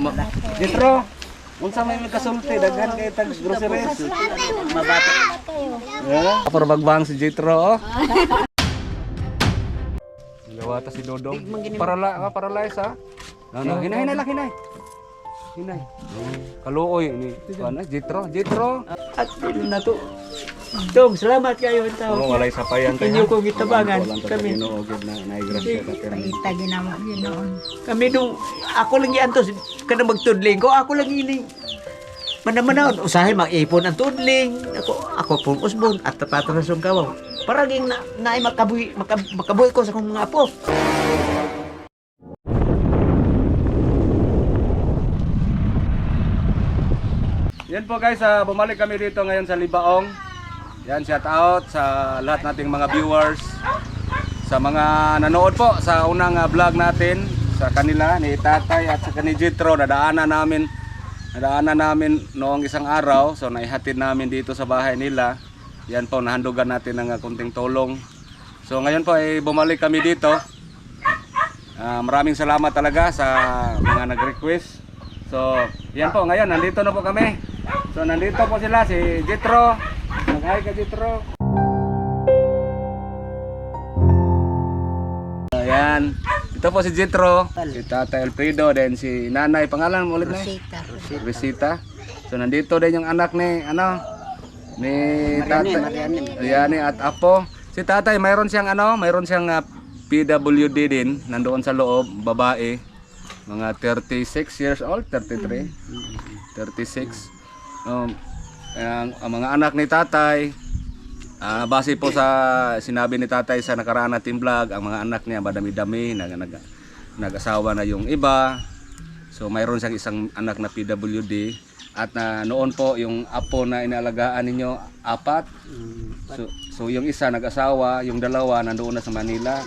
ma- Jitro, unsa may kasulti daghan kay tag groceries. Mabata. Yeah. Para bagbang si Jitro oh. Gawata si Dodong. Para la, ah, para lays ha. Ano, hinay hinay lang hinay. Hinay. Kaluoy ni ano, Jitro, Jitro. At na to. Dong, salamat kayo ang tao. Oh, walay sapayan tayo. Inyo kong itabangan. Kami Kami. Ginoo gid na naigrasya ka pero. Pangita ginamo ginoon. Kami nung ako lang iantos kada magtudling ko, ako lang ining Manamanahon, usahay mag-ipon ang tudling. Ako, ako pong usbon at tapatan na song kawaw. Paraging na, na ay makabuhi, makab, makabuhi ko sa kong mga apo. Yan po guys, ah, bumalik kami dito ngayon sa Libaong. Yan, shout out sa lahat nating mga viewers. Sa mga nanood po sa unang ah, vlog natin sa kanila ni Tatay at sa ni Jitro, nadaanan namin nadaanan namin noong isang araw. So naihatid namin dito sa bahay nila. Yan po, nahandugan natin ng ah, kunting tulong. So ngayon po ay bumalik kami dito. Ah, maraming salamat talaga sa mga nag-request. So, yan po, ngayon, nandito na po kami. So, nandito po sila, si Jitro. Mag-hi ka, Jitro. Ayan. Ito po si Jitro, si Tata Elfredo, then si Nanay, pangalan mo ulit na? Sita. Resita. So, nandito din yung anak ni, ano, ni Tata. Ayan, at Apo. Si Tatay, mayroon siyang, ano, mayroon siyang ah, PWD din, nandoon sa loob, babae. Mga 36 years old, 33, 36. Um, ang, ang mga anak ni tatay, ah, base po sa sinabi ni tatay sa nakaraan nating vlog, ang mga anak niya madami-dami, nag, nag, nag-asawa na yung iba. So mayroon siyang isang anak na PWD. At na noon po yung apo na inalagaan ninyo, apat. So, so yung isa nag-asawa, yung dalawa nandoon na sa Manila.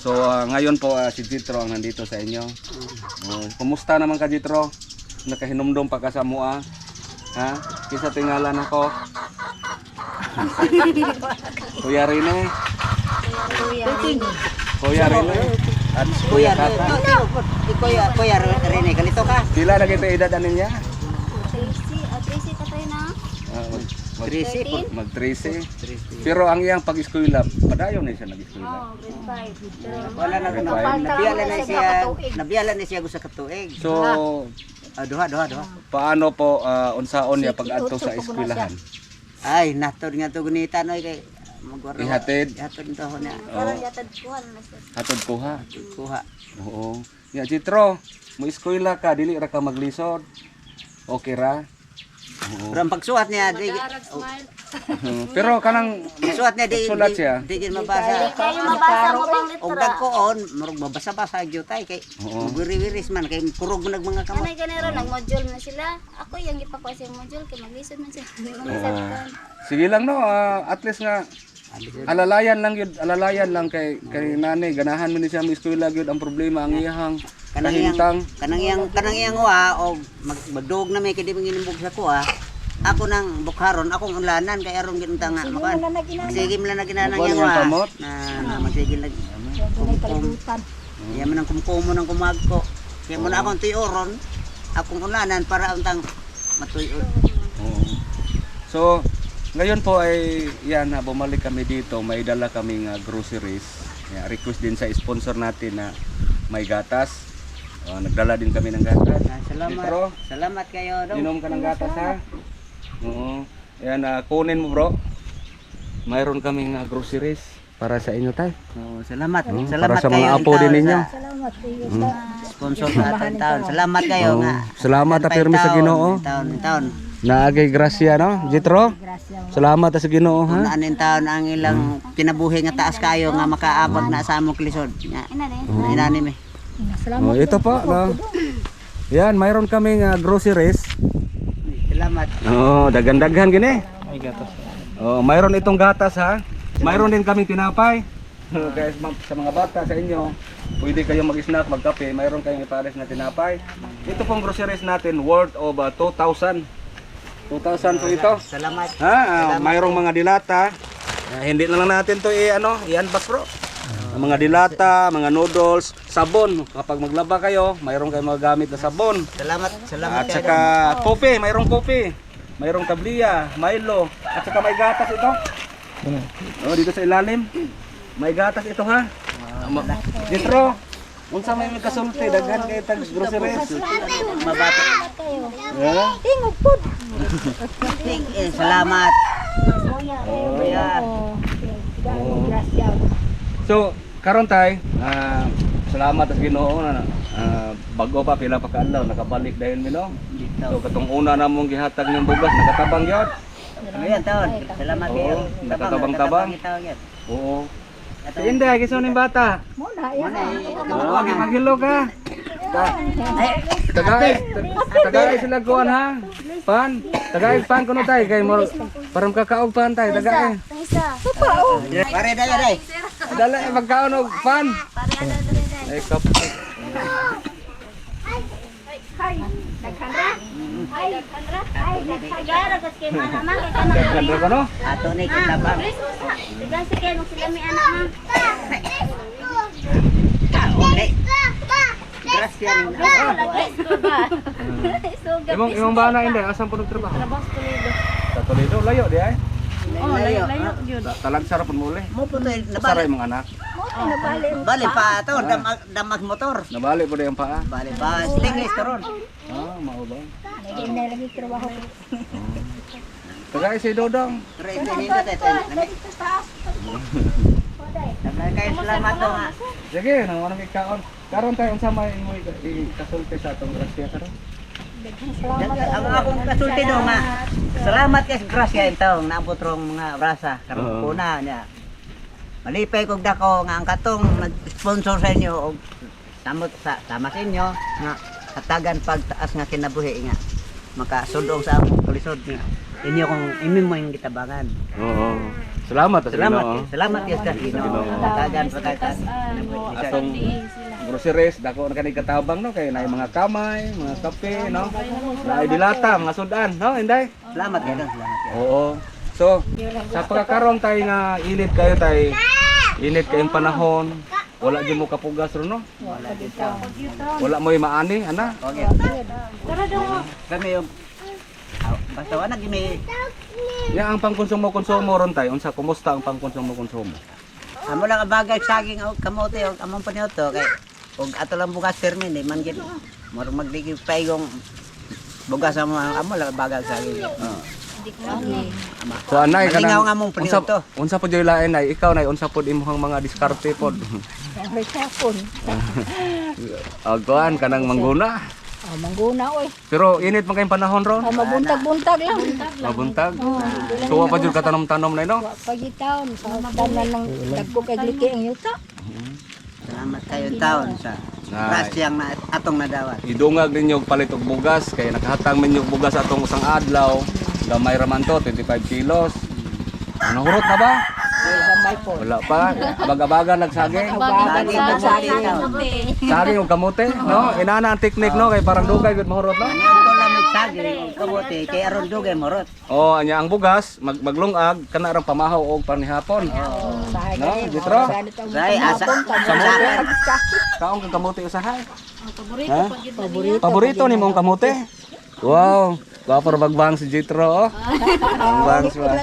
So ah, ngayon po ah, si Jitro ang nandito sa inyo. Oh, kumusta naman ka Jitro? Nakahinumdum pa? Ha? Kisa tingalan ako. Kuya Rene. Kuya Rene. At Kuya Tata. Kuya, kuya Rene, kalito ka. Pila na kita edad anin niya? Tracy, ah, Tracy ka tayo na. Ah, mag, mag, Tracy po. mag 13. Pero ang iyang pag-eskwela, padayon na siya nag-eskwela. Oh, grade 5. Pero, Wala na. Nabiyala na siya. Nabiyala na siya gusto katuig. So, Ah, duha, duha, duha. paano po ah, unsaon niya pag-adto sa eskwelahan? Ay, natod nga to gunita no kay magwaro. Ihatid? Ihatod to ho na. parang yatad kuhan na. Hatod ko ha. Kuha. Oo. Ya Jitro, mo eskwela ka dili ra ka maglisod. Okay ra? Oo. Pero ang pagsuhat niya di. Pero kanang pagsuhat niya di Sulat siya. di, di, mabasa. Kayo mabasa mo pang Og litra. dagkoon, murag mabasa-basa gyud tay kay Oo. wiri-wiris man kay kurog mo nag mga kamot. Kanay ganero, nag-module na sila. Ako yung ipakuha sa module, kay maglisod man siya. Mag-isad ka. sige lang no, ah, at least nga alalayan lang yun, alalayan lang kay kay nanay ganahan mo ni siya mo eskwela gyud ang problema ang iyahang Kanang iyang kahintang. kanang iyang kanang iyang wa og mag, magdog na may kay di manginibog sa kuha. Ako nang bukharon, akong ulanan kay aron ginta nga makan. Sige mo lang na ginanang na yung wa. kamot? Na na masigil lag kumkum. Iya man ang kumkumo ng kumagko. Kaya mo na akong tuyoron, akong ulanan para untang matuyod. Oo. So, ngayon po ay yan na bumalik kami dito, may dala kaming ah, groceries. Yeah, request din sa sponsor natin na may gatas. Oh, nagdala din kami ng gatas. Ah, Salamat. Jitro, Salamat kayo dong. inom ka ng gatas ha. Oo. Yan, ah, kunin mo bro. Mayroon kaming ah, groceries para sa inyo tay. Oh, salamat. Hmm, Salamat para sa mga kayo apo din ninyo. sa Sponsor sa ating taon. Salamat kayo Oo. nga. Salamat Taon, pirmi sa Ginoo. Taon, taon. Naagay grasya no, Jitro. Salamat ta sa Ginoo ha. Kung anin taon ang ilang kinabuhi nga taas kayo nga makaabot na sa among lisod. Nga, Ina din. Mi. Oh, ito po, no. Yan, mayroon kaming ah, groceries. Salamat. Oo, oh, dagan-daghan gini. May gatas. Oh, mayroon itong gatas ha. Mayroon din kaming tinapay. Guys, sa mga bata sa inyo, pwede kayong mag-snack, magkape, mayroon kayong ipares na tinapay. Ito pong groceries natin worth of ah, 2,000. 2,000 po ito. Salamat. Ha, ah, mayroong mga dilata. Ah, hindi na lang natin to i ano, i-unbox bro. Mga dilata, mga noodles, sabon. Kapag maglaba kayo, mayroon kayong magagamit na sabon. Salamat, salamat At saka kopi, mayroong kopi. Mayroong tabliya, Milo. At saka may gatas ito. Oh, dito sa ilalim. May gatas ito ha. Dito. Unsa may may kasulti daghan kay tag groceries. Mabata. Yeah. Eh, salamat. Kuya. So, karon tay, ah, salamat sa Ginoo na ah, bago pa pila pa kaadlaw nakabalik dahil mi no. So katong una namong gihatag ng bugas nakatabang gyud. Ano yan, taon? Salamat kayo. nakatabang-tabang. Tabang. Oo. Si Inday, kiso ning bata. Muna, eh. Oo, maghilo ka. Tagay, tagay sila kuan ha. Pan, tagay pan kuno tay kay mo parang kakaog pan tay, tagay. Isa. Pare, dali, dali. Dala magkaon og dere. Ay kap. Ay, kanra. Ay, nagsigara gas kay mana man kay kana. Ganda ko no. Ato ni kitabang. Digan si kay nung sila mi anak ma. Okay. Gracias. Suga. Imong imong bana Inday, asan po nagtrabaho? Trabaho sa Toledo. Sa Toledo, layo di ay. Oh, layo. Ta- Talag sarap pun muli. Mo po to, Saray nabali. mga anak. Bali pa ito, damag, damag motor. Nabali po di ang paa. Bali pa, stainless karon. Ah, mao ba? Tagay si Dodong. Hindi na tayo. Kayo salamat to ha. Sige, nang ano may kaon. Karon tayo unsa may mo ikasulti sa atong grasya karon. Ang akong kasulti do nga. Salamat kay grasya ito naabot rong mga brasa karon Oo. kuna niya. Malipay kog dako nga ang katong nag-sponsor sa inyo og samot sa sama sa inyo nga katagan pagtaas nga kinabuhi nga makasudong sa akong kalisod nga inyo kong imong mo yung gitabangan. Oo. Salamat sa Salamat, kay- salamat yes Ginoo. Ginoo. Katagan pagkataas. Atong groceries dako na kani katabang no kay naay mga kamay, mga kape no. Naay dilata, mga sudan no, Inday. Salamat kayo, salamat kayo. Oo. So, sa pagkakaroon tayo nga init kayo tayo, init kayong panahon, wala di mo kapugas ron no? Wala dito. Wala mo maani, ana? Okay. Kami yung Ah, basta wala gimi Ya ang pangkonsumo-konsumo ron tayo, unsa kumusta ang pangkonsumo-konsumo? amo lang ang bagay saging og kamote og among panyoto kay og ato lang bugas termin eh man gid mor magdigi paigong bugas amo amo lang ang bagay saging. So anay Malingaw kanang nga mong unsa unsa pod joy lain ay ikaw nay unsa pod imong mga diskarte pod. Og kuan kanang mangguna. Oh, mangguna oy. Pero init man kayong panahon ron. Oh, mabuntag-buntag lang. Mabuntag. Suwa pa jud katanom-tanom na no. Pagitaon sa tanan ng dagko kay gliki ang yuta. Salamat kayo taon sa Nay. grasyang na atong nadawat. idungag ninyo og palit og bugas kay nakahatag min yung bugas atong usang adlaw. Gamay ra man to 25 kilos. Ano hurot na ba? Wala pa. Baga-baga nagsaging Saging kamote. Taon. saging og kamote no? Inana ang teknik no? Kay parang dugay gud mahurot no? Ano to lamig saging og kamote kay aron dugay morot. oh anya ang bugas mag maglungag kana rang pamahaw og panihapon no ditro Say asa kamote kaong kang kamote usahay ha paborito ni mong kamote wow Gwapo ra bagbang si Jitro oh. Bagbang siya.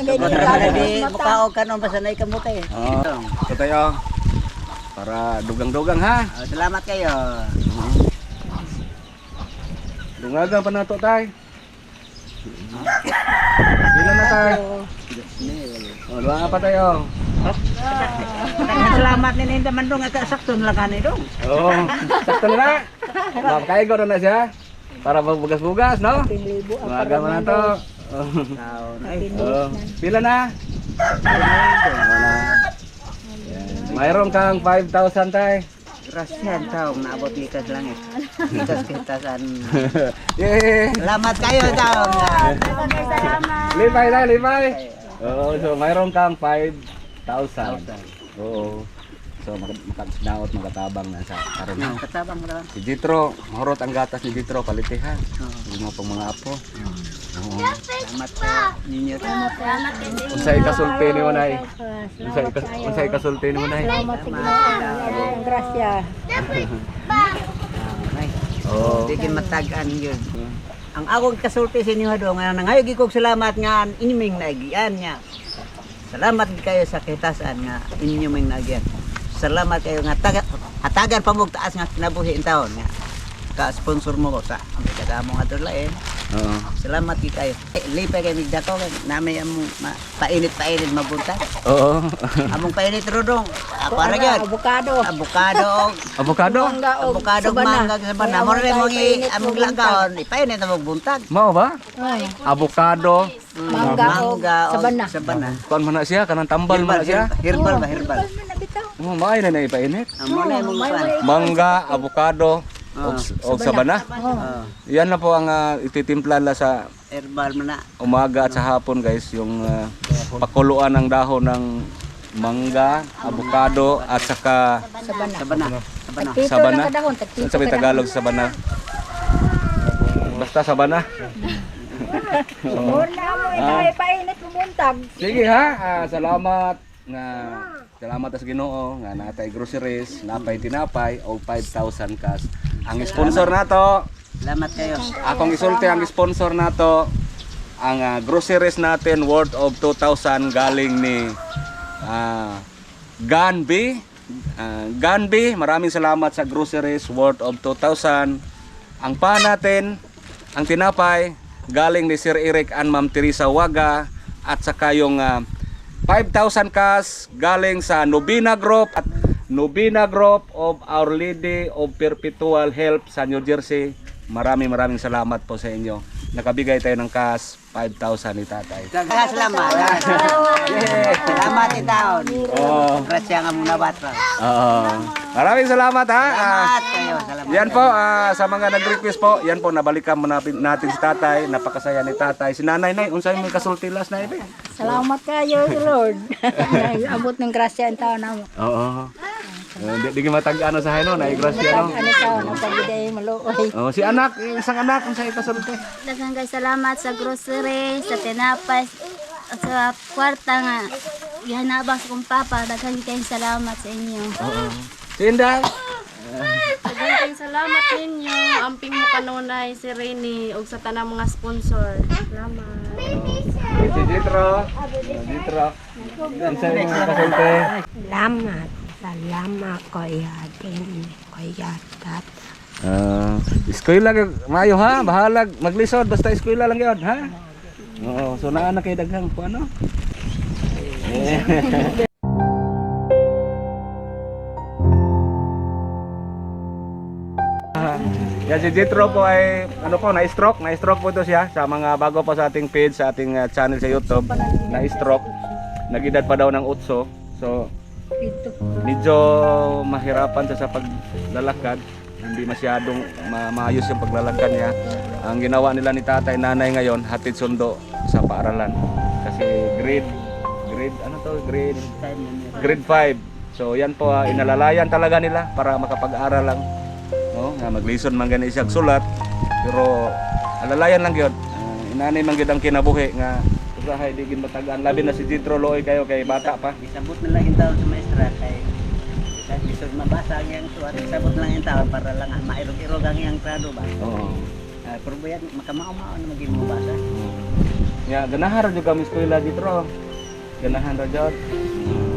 Di mukaog kanon basta nay kamote. Oh, so tayo. Para dugang-dugang ha. Oh, Salamat kayo. Dungagang pa nato tay. Ilan na tay? Oh, duwa pa tayo. Daghang salamat ni Ninda Mandong at sakto na lang kani dong. Oo. Oh, sakto na na. Ma'am, kaya ko na siya. Para magbugas-bugas, no? Dumaga pa na to. Oh. Taon. Ay, Oh, pila na? Wala na. Yan. Mayroon kang 5,000 tay. grasyan taong naabot likas langit. Likas kitasan. Yay! Salamat kayo taong. Salamat. Lipay na, lipay. Oo, so mayroon kang 5,000. Oo. So mak- makasnaot, makatabang na sa karon na. Katabang mo lang. Si Jitro, mahurot ang gatas ni Jitro, palitihan. Yung mga pang mga apo. Salamat sa ninyo. Salamat kasi. Unsay kasulti ni mo nay? Unsay unsay kasulti ni mo nay? Salamat sa Ginoo. Grasya. Ay, Oh. Di kin matagan yun. Ang ako kasulti sa inyo do nga nangayog ikog salamat nga iniming naigian niya. Salamat kayo sa kitasan nga inyo ming nagian. Salamat kayo nga taga hatagan pa mo taas nga kinabuhi in taon nga ka sponsor mo ko sa ang taga mo nga lain. Oo. Salamat gid kayo. Eh, Lipay kay migdako nami among ma- painit-painit mabunta. Oo. Among painit rodong. Para Ano, gyud. Avocado. Abukado og Avocado? Mangga o Abukado sabana. mangga sa bana. Mo rin mong i- among lagaon, ipainit among buntag. Mao ba? Ay, Avocado. Mangga o sabana. sabana. Kuan man na siya kanang tambal man na siya. Herbal ba herbal? Oh, maay na na ipainit. Amo na imong. Mangga, avocado, og, og sabana. Oh, Yan na po ang ah, ititimpla la sa herbal na. umaga at sa hapon guys, yung ah, pakuluan ng dahon ng mangga, avocado at saka Sabana. Sabana. Sabana. Tagpito Sabana. lang kadahon. Tagpito. Tagalog sa sabana? Basta sabana. Wala mo, itahay painit bumuntag. Sige ha, ah, salamat nga salamat sa Ginoo nga natay groceries, napay tinapay o 5,000 kas. Ang sponsor nato, Salamat kayo. akong isulti ang sponsor nato ang ah, groceries natin worth of 2,000 galing ni ah Ganbi. Ah, Ganbi, maraming salamat sa groceries worth of 2,000. Ang pa natin, ang tinapay, galing ni Sir Eric and Ma'am Teresa Waga at saka yung ah, 5,000 kas galing sa Nobina Group at Nobina Group of Our Lady of Perpetual Help sa New Jersey. Maraming maraming salamat po sa inyo. Nakabigay tayo ng kas 5,000 ni tatay. Salamat. Salamat itaon. Oh, Grasya nga mong nabatra. oo. Maraming salamat ha. Ah, Salamat kayo. Salamat. yan po ah, sa mga nag-request po, yan po nabalikan mo natin, natin si tatay, napakasaya ni tatay. Si nanay nay, unsay may kasultilas na ibe? Salamat kayo, Lord. Abot ng grasya ang tao na mo. Oo. Uh, di, di matag-ano sa hayo, na igrasya no. Ano na pagiday maluoy. Oh, si anak, yung isang anak, unsay kasulti? Daghang kay salamat sa grocery, sa tinapay, sa kwarta nga. Gihanabang sa kong papa, daghang kay salamat sa inyo. Oo. Si Inday. Daghang salamat ninyo. Amping mo kanunay si Rene ug sa tanang mga sponsor. Salamat. Si Jitro. Jitro. Unsay mga kasulti? Salamat. Salamat ko din. Kuya tat. Ah, eskwela kay mayo ha, bahalag maglisod basta eskwela lang gyud ha. Oo, so naa na kay daghang ko ano. Yan si Jitro po ay ano po na-stroke, na-stroke po ito siya sa mga bago pa sa ating page, sa ating uh, channel sa YouTube, na-stroke. Nagidad pa daw ng utso. So. Medyo mahirapan siya sa paglalakad. Hindi masyadong ma- maayos yung paglalakad niya. Ang ginawa nila ni tatay nanay ngayon, hatid sundo sa paaralan. Kasi grade, grade, ano to, grade, grade 5. So yan po, ah, inalalayan talaga nila para makapag-aral lang. No? Nga maglison man gani siya sulat. Pero alalayan lang yun. Uh, inanay man gyud ang kinabuhi nga usahay di gid matagaan labi na si Jitro Loy kayo kay bata pa. Isabot na lang yung taon sa maestra kay sa bisog mabasa ang iyang suwat. Isabot lang yung taon para lang ah, mairog-irog ang iyang trado ba. Oo. Uh, pero buyan, makamao-mao na maging mabasa. Ya, ganahan ra jud kami eskwela dito. Ganahan ra jud.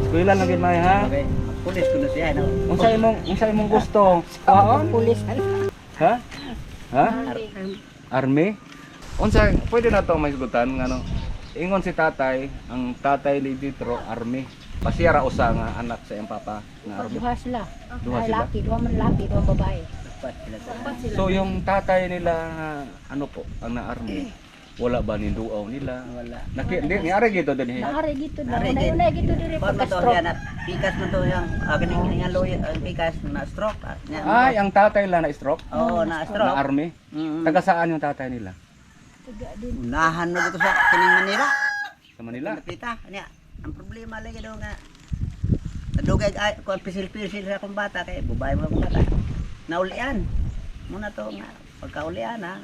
Eskwela lang gid may ha. Okay, pulis ko na siya. No? Unsa imong unsa imong gusto? Kaon? Pulis. Ha? Ha? Army? Unsa pwede na to may sugutan ngano? Ingon si tatay, ang tatay ni Ditro army. Pasiyara usa nga anak sa iyang papa nga army. Duha sila. Duha sila? Laki, duha man laki, duha babae. So yung tatay nila ano po, ang na army. Wala ba ni duaw nila? wala. Naki, di, niari gito din eh. Naari gito na. Naari. Unay gito pagka-stroke. yan at pikas mo to yung akin uh, nga loy ang pikas na stroke. ah. Nya- Ay, ang tatay nila na stroke? Oo, na Na stroke. army? Mm. Taga saan yung tatay nila? Unahan mo dito sa kining Manila. Sa Manila? Nakita, niya. Ang problema lagi daw nga Nadugay ay kung pisil-pisil sa akong bata kay bubay mo akong bata. Naulian. Muna to nga pagkaulian ha.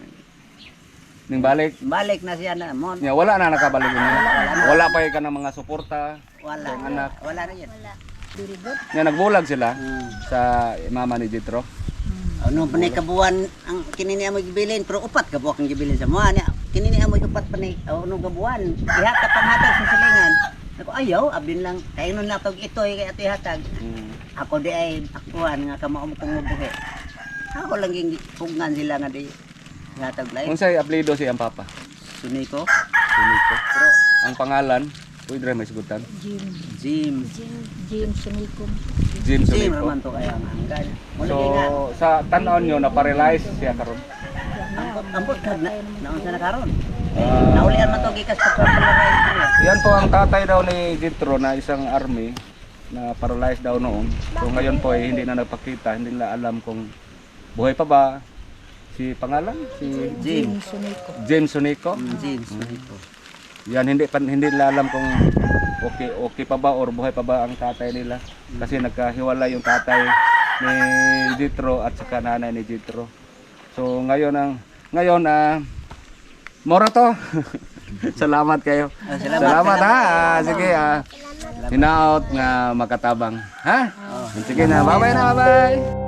Ning balik. Balik na siya na mo. Nya wala na nakabalik niya. Wala pa ka ng mga suporta. Wala. Ang anak. Wala na yan. Nya nagbulag sila Hmm. sa mama ni Jitro. Ano pa ni kabuan ang kinini mo gibilin pero upat ka buwak ang gibilin sa mga niya. Kinini mo upat pa ni ano kabuan. Ihatag panghatag sa silingan. Ako ayaw abin lang kay nun natog ito kay ato ihatag. Mm. Ako di ay akuan nga kamo mo kong mabuhi. Ako lang ging pugngan sila nga di ihatag lain. Unsay apelyido si ang papa? Sunay ko. Sunito. Pero Ang pangalan, pwede rin may sigutan. Jim. Jim. Jim. Jim Jim Sunito. raman to kaya ang anggan. Mula So, sa tan-on nyo, na-paralyze siya karon. Ambot, kag na naon sa. Ah. Naulian man to gikas pagpapalagay. Yan po ang tatay daw ni Jitro na isang army na paralyzed daw noon. So ngayon po ay hindi na nagpakita, hindi nila alam kung buhay pa ba si pangalan si Jim. James Sonico. Mm, Jim. sunay ko. Yan hindi pa hindi nila alam kung okay okay pa ba or buhay pa ba ang tatay nila kasi nagkahiwalay yung tatay ni Jitro at saka nanay ni Jitro. So ngayon ang ngayon ah mora to. salamat kayo. Ah, Salamat, salamat. ha. Ah, sige ah. Hinaot nga makatabang. Ha? Sige na. Bye-bye na. Bye-bye.